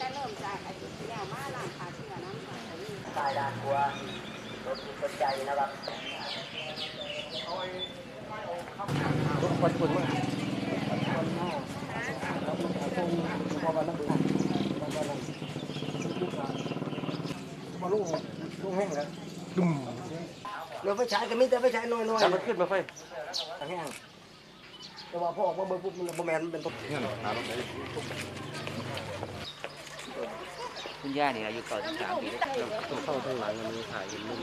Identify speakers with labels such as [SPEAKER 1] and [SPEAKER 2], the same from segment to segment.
[SPEAKER 1] ต่เริ่มจากไอ้แนวมาล่างขาเชื่อน้ำค่ะ
[SPEAKER 2] ตายดานกลัวรถสนใจนะครับ
[SPEAKER 3] ทุกคนคนมากพอวันนั้นวันนั้นมาลุงลุงแห้ง แล้วดุม
[SPEAKER 2] เราไปใช้ก็มีแต่ไปใช้น้อยๆ
[SPEAKER 3] จับมันขึ้นมาไฟ
[SPEAKER 2] แห้งแต่ว่าพอออกมาเบิ่งปุ๊บมันบ่แม่นมันเป็นตัว
[SPEAKER 3] เนี่ยหาลงไป
[SPEAKER 4] คุณย่าเนี่ยอายุเก่าสิบสามปีแล้ว
[SPEAKER 3] ต้องเข้าทางหลังมันมีถ่ายอยู่มุม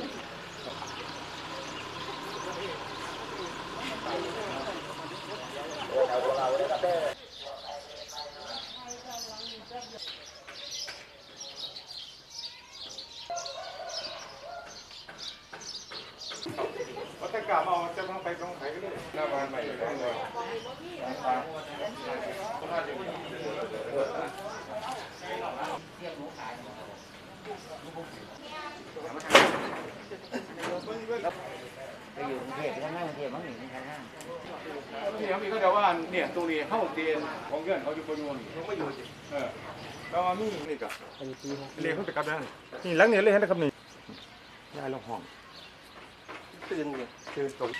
[SPEAKER 5] วัตกรรมเอาจะต้องไปต้องไขก็ได้หน้าบ้านใหม่เลยเลย
[SPEAKER 4] ไปอยู่กรุงเทพไปทำงานกรุงเทพมั้งหนิทำงาน
[SPEAKER 5] ที่เขามีเขาจะว่าเนี่ยตรงนี้เข้าเตียนของเงื่อนเขาอยู่บนนู้นเขาไม่อยู่เออแล้วมีนี่ก็เรียกเขาไปกับนั่นนี่หลังเนี่ยเลยเห็นนะครับนี่
[SPEAKER 3] ยายลงห้อง
[SPEAKER 5] ตื่นเลยตื่นตก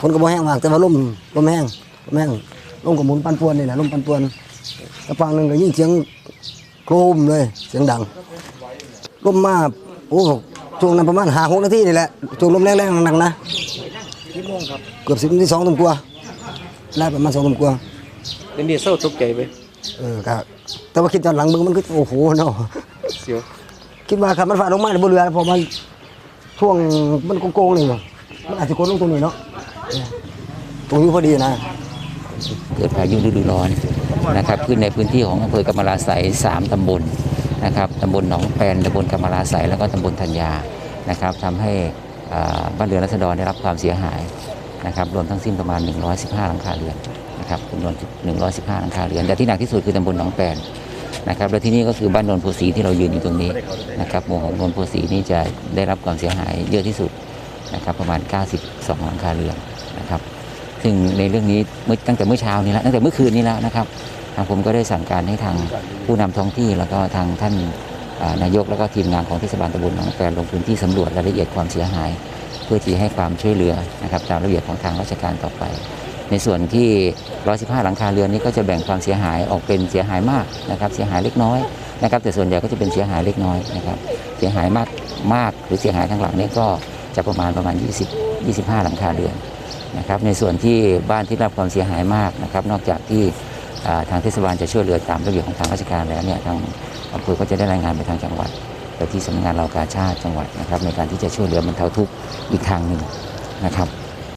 [SPEAKER 2] ฝนก็บ่แห้งมากแต่ว่าลมลมแห้งลมแห้งลมก็หมุนปันป่วนนี่แหละลมปันป่วนแต่ฝั่งหนึงก็ยิ่งเสียงโครมเลยเสียงดังลมมาโอ้ช่วงนั้นประมาณ5 6นาทีนี่แหละช่วงลมแรงๆหนักๆนะ
[SPEAKER 3] ที่โมงครับ
[SPEAKER 2] เกือบ10นาที2ทุ่มกว่าไล่ประมาณ2ทุ่มกว่า
[SPEAKER 3] เป็นดีเศร้าตกใจไป
[SPEAKER 2] เออครับแต่ว่าคิดย้อนหลังมึงมันก็โอ้โหเนาะ
[SPEAKER 3] เสียว
[SPEAKER 2] คิดว่าครับมันฝ่าลงมาในบนเรือพอมันช่วงมันโกงๆนี่เนาะมันอาจจะกดลงตรงนี้เนาะเออ ตรงนี้พอดีนะ
[SPEAKER 4] เกิดพายุฤดูร้อนนะครับขึ้นในพื้นที่ของอำเภอกำมะลาไสยสามตำบลนะครับตำบลหนองแปนตำบลกำมะลาไสยแล้วก็ตำบลธัญญานะครับทำให้บ้านเรือนรัษฎรได้รับความเสียหายนะครับรวมทั้งสิ้นประมาณ 115 หลังคาเรือนนะครับจำนวน 115 หลังคาเรือนแต่ที่หนักที่สุดคือตำบลหนองแปนนะครับและที่นี่ก็คือบ้านโนนโพสีที่เรายืนอยู่ตรงนี้นะครับหมู่ของโนนโพสีนี่จะได้รับความเสียหายเยอะที่สุดนะครับประมาณ 92 หลังคาเรือน นะครับ ซึ่งในเรื่องนี้เมื่อตั้งแต่เมื่อเช้านี้แล้วตั้งแต่เมื่อคืนนี้แล้วนะครับ ทางผมก็ได้สั่งการให้ทางผู้นำท้องที่แล้วก็ทางท่านอ่านายกแล้วก็ทีมงานของเทศบาลตำบลหนองแปลงลงพื้นที่สำรวจรายละเอียดความเสียหาย เพื่อที่ให้ความช่วยเหลือนะครับตามระเบียบของทางราชการต่อไป ในส่วนที่ 115 หลังคาเรือนนี้ก็จะแบ่งความเสียหายออกเป็นเสียหายมากนะครับเสียหายเล็กน้อยนะครับแต่ส่วนใหญ่ก็จะเป็นเสียหายเล็กน้อยนะครับเสียหายมากมากหรือเสียหายทั้งหลังนี้ก็จะประมาณประมาณ 20 25 หลังคาเรือน นะครับในส่วนที่บ้านที่รับความเสียหายมากนะครับ นอกจากที่ทางเทศบาลจะช่วยเหลือตามระเบียบของทางราชการแล้วเนี่ยทางอำเภอก็จะได้รายงานไปทางจังหวัดไปที่สำนักงานเรากาชาติจังหวัดนะครับ ในการที่จะช่วยเหลือบรรเทาทุกข์อีกทางหนึ่งนะครับ